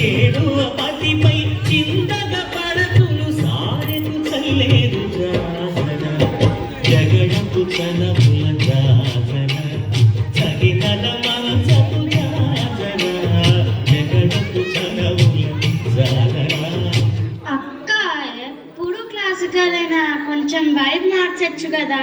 ఏడో పతిపై చిందగ పడకును సారెను జాజన జగడపు తనపుల జాజన సగినల జగడపు తనపుల అక్క ఎప్పుడు క్లాసికల్ అయినా కొంచెం వైబ్ మార్చచ్చు కదా?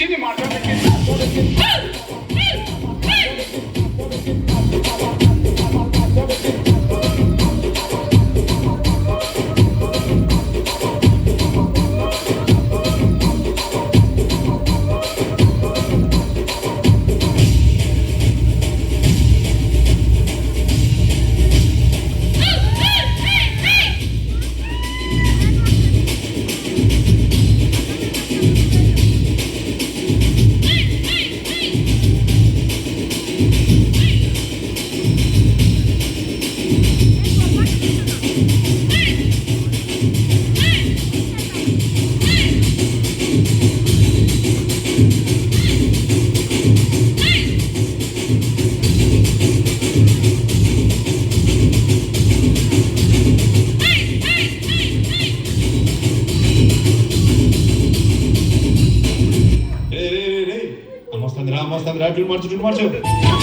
今天马上就。Most under, most under, I feel.